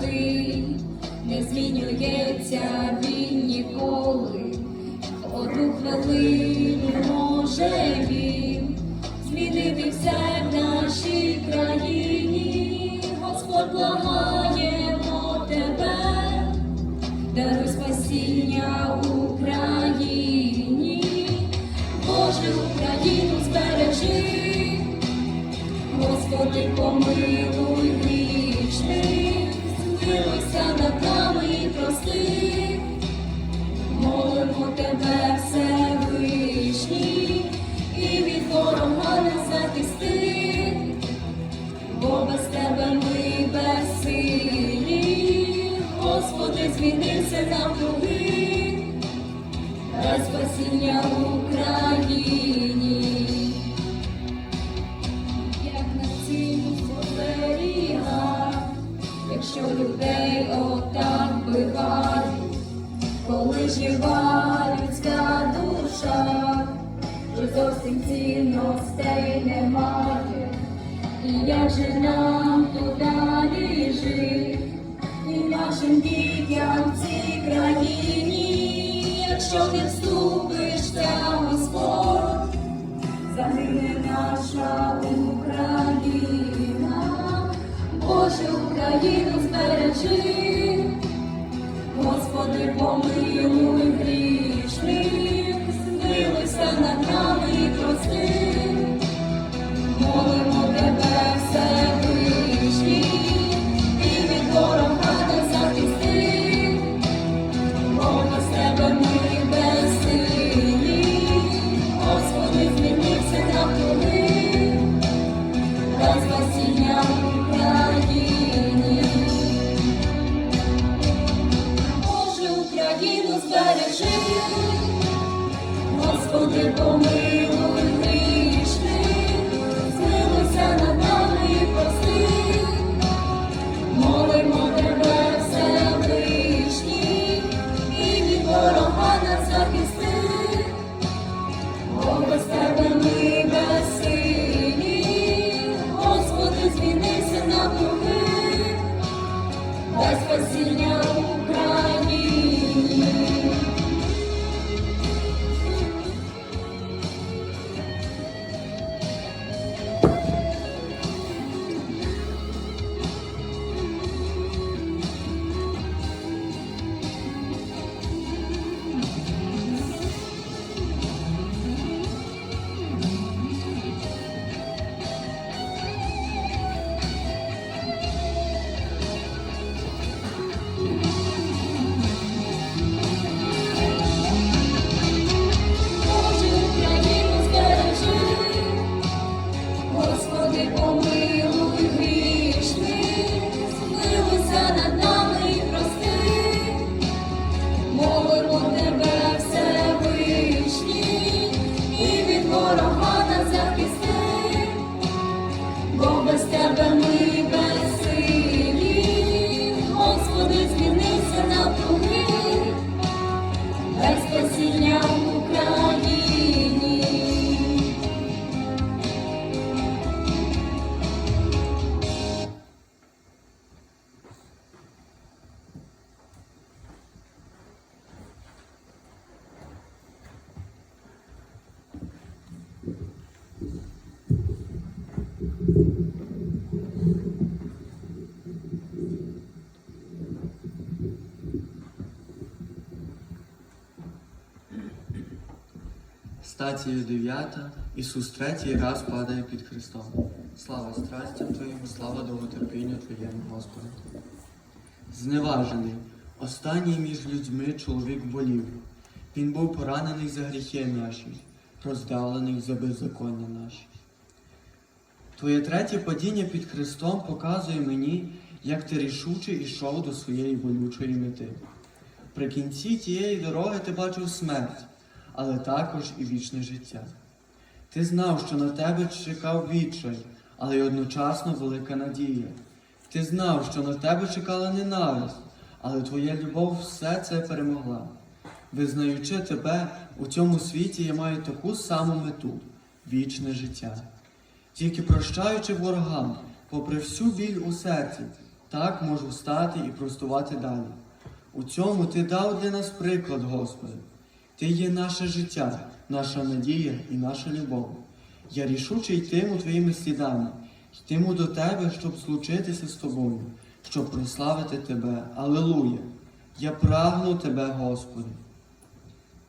святий, не змінюється він ніколи. Одну хвилину може він змінити все в нашій країні. Господь благаємо тебе, даруй спасіння Україні, Боже Україну збережи, Господи, помилуй змилуйся над нами і прости. Молимо тебе, Всевишній, і від ворога не захисти, бо без тебе ми безсилі, Господи, змінився навкруги, дай спасіння Україні, якщо людей отак бивають коли жива людська душа, вже зовсім цінностей немає, і як же нам тут далі і нашим дітям в цій країні, якщо ти вступишся, Господь, загине наша Боже Україну збережи. Господи, помилуй грішних, Господи, помилуй Стація 9. Ісус третій раз падає під Христом. Слава страстям Твоїм, слава довготерпінню Твоєму, Господи. Зневажений, останній між людьми чоловік болів. Він був поранений за гріхи наші, роздавлений за беззаконня наші. Твоє третє падіння під Христом показує мені, як ти рішуче йшов до своєї болючої мети. При кінці тієї дороги ти бачив смерть, але також і вічне життя. Ти знав, що на тебе чекав відчай, але й одночасно велика надія. Ти знав, що на тебе чекала ненависть, але твоя любов все це перемогла. Визнаючи тебе, у цьому світі я маю таку саму мету вічне життя. Тільки прощаючи ворогам, попри всю біль у серці, Так можу встати і простувати далі. У цьому ти дав для нас приклад, Господи. Ти є наше життя, наша надія і наша любов. Я рішуче йтиму твоїми слідами, йтиму до тебе, щоб злучитися з тобою, щоб прославити тебе. Алелуя! Я прагну тебе, Господи.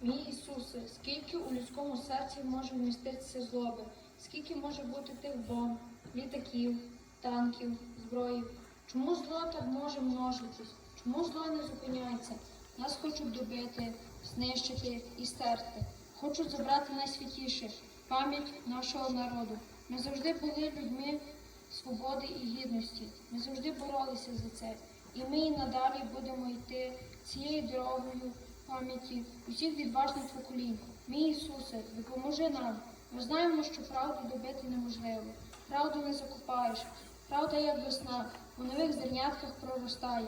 Мій Ісусе, скільки у людському серці може вміститися злоби, скільки може бути тих бомб, літаків, танків, зброї? Чому зло так може множитись? Чому зло не зупиняється? Нас хочуть добити, знищити і стерти. Хочуть забрати найсвятіше пам'ять нашого народу. Ми завжди були людьми свободи і гідності. Ми завжди боролися за це. І ми і надалі будемо йти цією дорогою пам'яті усіх відважних поколінь. Мій Ісусе, допоможи нам. Ми знаємо, що правду добити неможливо. Правду не закопаєш. Правда, як весна, у нових зернятках проростає.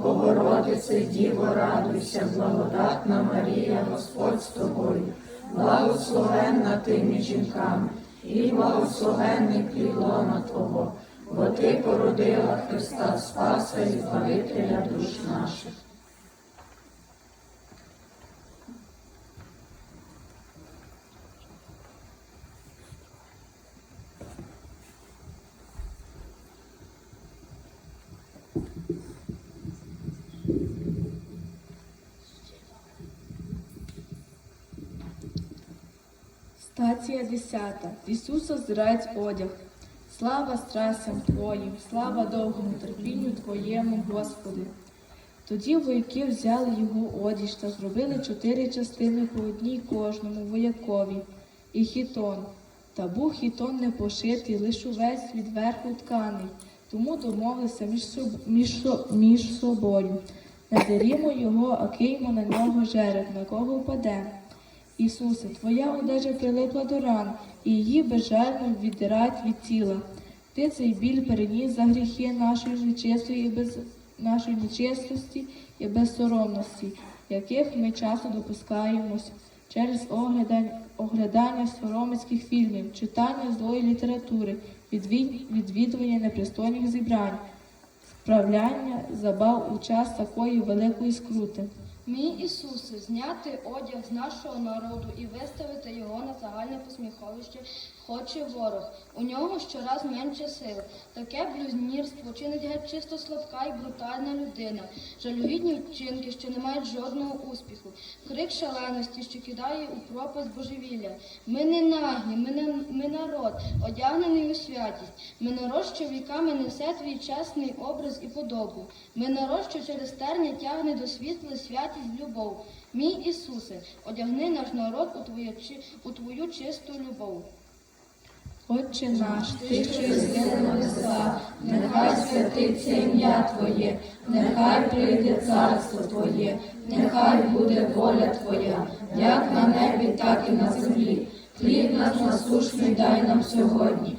Богородице, Діво, радуйся, благодатна Марія, Господь з тобою, благословенна ти між жінками, і благословенний плідлона Твого, бо Ти породила Христа Спаса і Збавителя душ наших. Стація 10. Ісуса зрець одяг. Слава страстям Твоїм, слава довгому терпінню Твоєму, Господи. Тоді вояки взяли його одіж та зробили чотири частини по одній кожному воякові і хітон. Та був хітон не пошитий, лиш увесь від верху тканий, тому домовилися між, соб... між, між собою. Надерімо його, а киньмо на нього жереб, на кого впаде. Ісусе, Твоя одежа прилипла до ран, і її безжально віддирають від тіла. Ти цей біль переніс за гріхи нашої нечистої і без нашої нечистості і безсоромності, яких ми часто допускаємось через оглядання, оглядання соромицьких фільмів, читання злої літератури, відвід- відвідування непристойних зібрань, справляння забав у час такої великої скрути. Мій Ісусе, зняти одяг з нашого народу і виставити його на загальне посміховище хоче ворог. У нього щораз менше сил. Таке блюзнірство чинить геть чисто слабка і брутальна людина. Жалюгідні вчинки, що не мають жодного успіху. Крик шаленості, що кидає у пропасть божевілля. Ми не нагні, ми, не, ми народ, одягнений у святість. Ми народ, що віками несе твій чесний образ і подобу. Ми народ, що через терня тягне до світла святість любов. Мій Ісусе, одягни наш народ у твою, у твою чисту любов. Отче наш, ти що єси на нехай святиться ім'я Твоє, нехай прийде царство Твоє, нехай буде воля Твоя, як на небі, так і на землі. Хліб наш насушний дай нам сьогодні,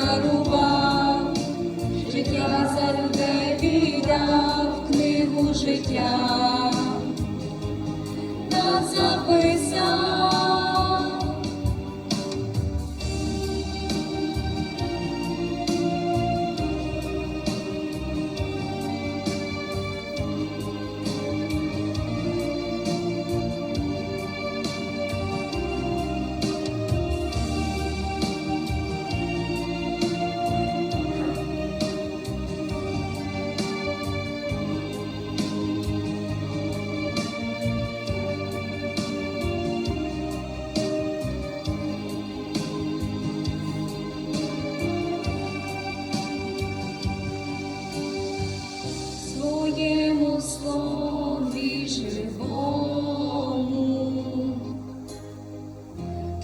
Дарував, життя за людей віддав книгу життя. Нас записав.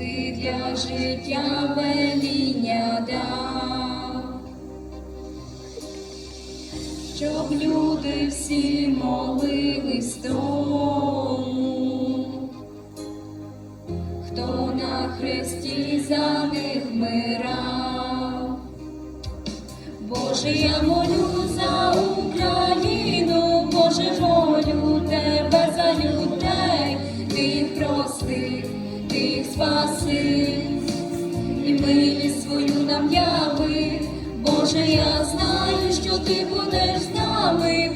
Ти для життя веління дав, щоб люди всі молились тому, хто на хресті за них вмирав. Боже, я Боже, я знаю, що ти будеш з нами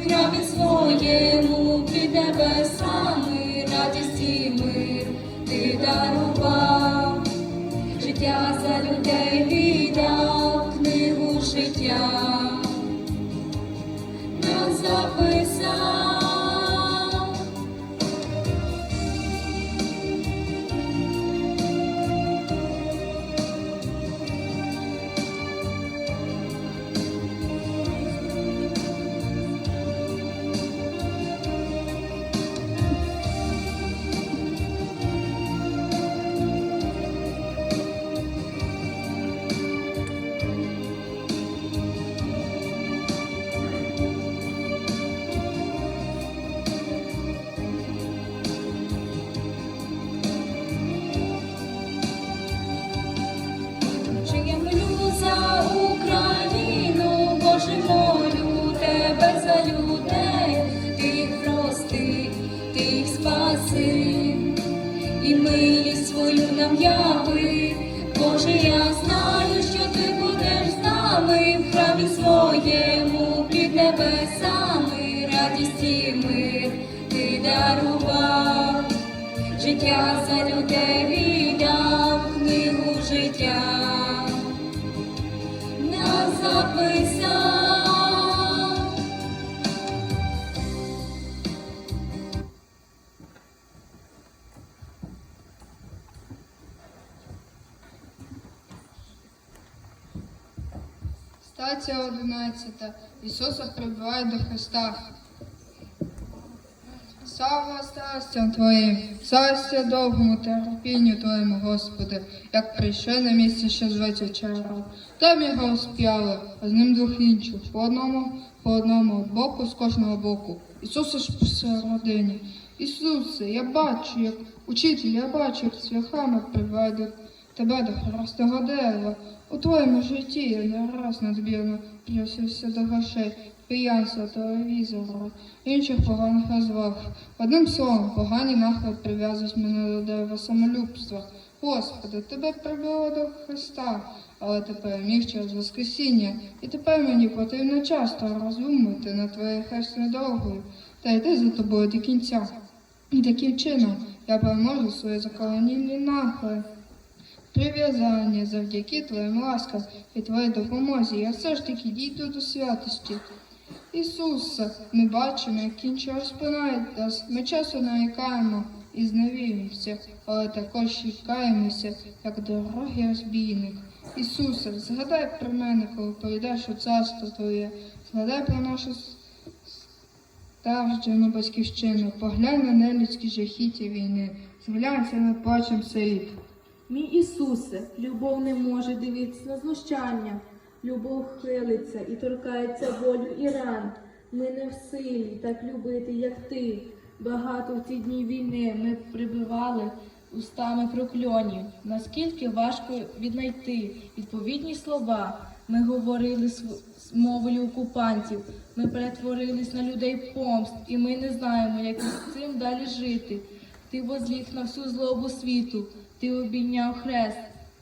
Стація 11. Ісуса прибуває до Христа. Слава страстям Твоїм, щастя довгому терпінню Твоєму, Господи, як прийшли на місце, що зветься вчора. Там його розп'яли, а з ним двох інших, по одному, по одному боку, з кожного боку. Ісуса ж посередині. Ісусе, я бачу, як учитель, я бачу, як цвяхами прибуває до тебе до хрестого дерева. У твоєму житті я не раз надмірно просився до грошей, піянства, телевізора, інших поганих розваг. Одним словом, погані нахил прив'язують мене до дерева самолюбства. Господи, тебе прибило до Христа, але тепер міг через Воскресіння, і тепер мені потрібно часто роздумувати над твоєю хресною дорогою та йти за тобою до кінця. І таким чином я переможу свої заколонілі нахили. Прив'язання завдяки твоїм ласкам і твоїй допомозі. Я все ж таки дійду до святості. Ісусе, ми бачимо, як кінче розпинає нас. Ми часу нарікаємо і зневіримося, але також чекаємося, як дорогий розбійник. Ісусе, згадай про мене, коли прийдеш у царство Твоє, згадай про нашу с- батьківщину, поглянь на нелюдські жахіття війни, зглянься над плачем сиріт. Мій Ісусе, любов не може дивитися на знущання. Любов хилиться і торкається болю і ран. Ми не в силі так любити, як ти. Багато в ті дні війни ми прибивали устами прокльонів. Наскільки важко віднайти відповідні слова. Ми говорили з мовою окупантів, ми перетворились на людей помст, і ми не знаємо, як із цим далі жити. Ти возліг на всю злобу світу, ти обійняв хрест,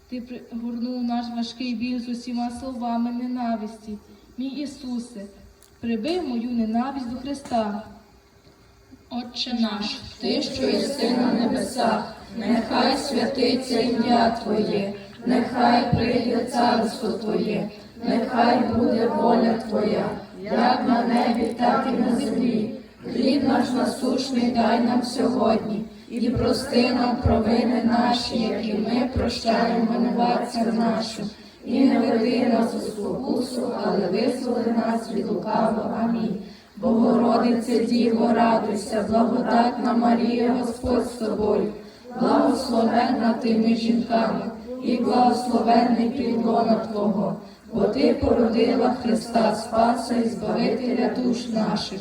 ти пригорнув наш важкий біль з усіма словами ненависті. Мій Ісусе, прибив мою ненависть до Христа. Отче наш, Ти, що єси на небесах, нехай святиться ім'я Твоє, нехай прийде царство Твоє, нехай буде воля Твоя, як на небі, так і на землі. Хліб наш насушний дай нам сьогодні, і прости нам провини наші, які ми прощаємо винуватцям нашим. І не веди нас у спокусу, але визволи нас від лукавого. Амінь. Богородице Діво, радуйся, благодатна Марія, Господь з тобою, благословенна ти жінками, і благословенний підлона Твого, бо Ти породила Христа Спаса і Збавителя душ наших.